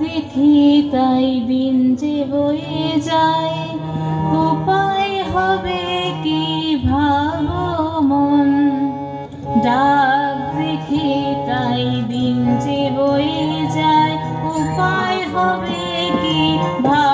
দেখি তাই দিন যে বয়ে যায়। উপায় হবে কি ভাবো মন? ডাক দেখি তাই দিন যে বয়ে যায়। উপায় হবে কি ভাবো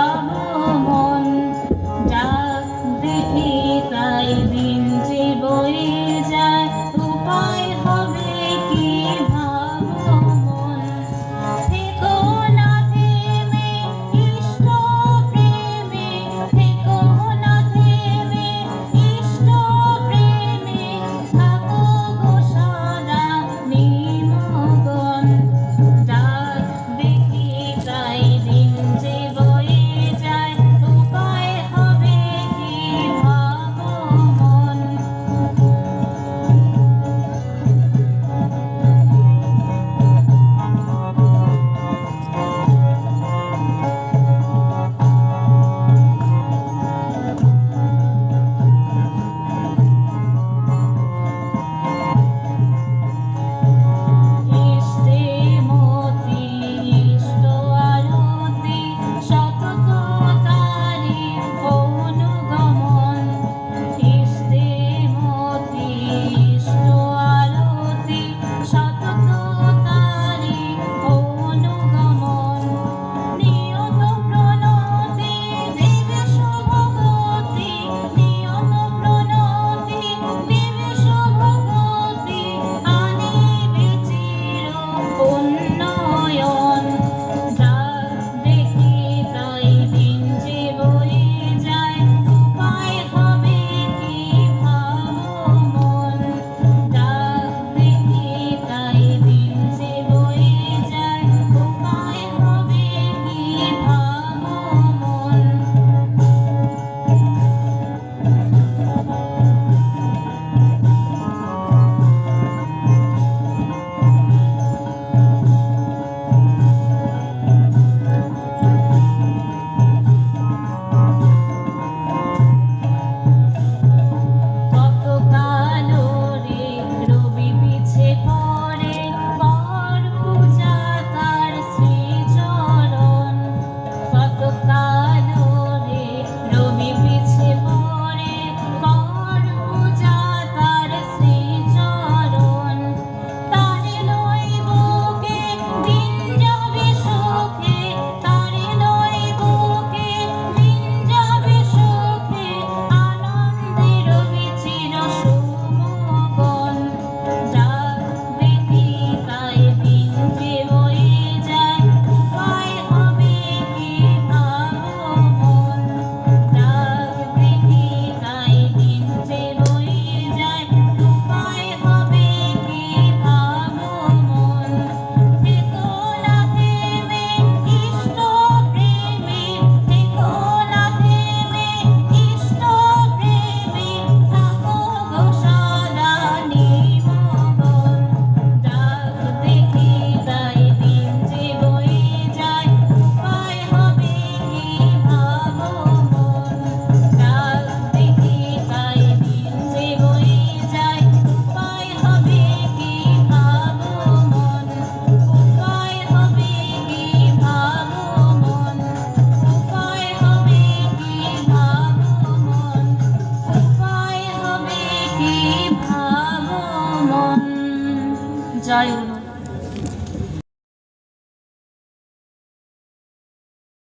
জয় হনুমান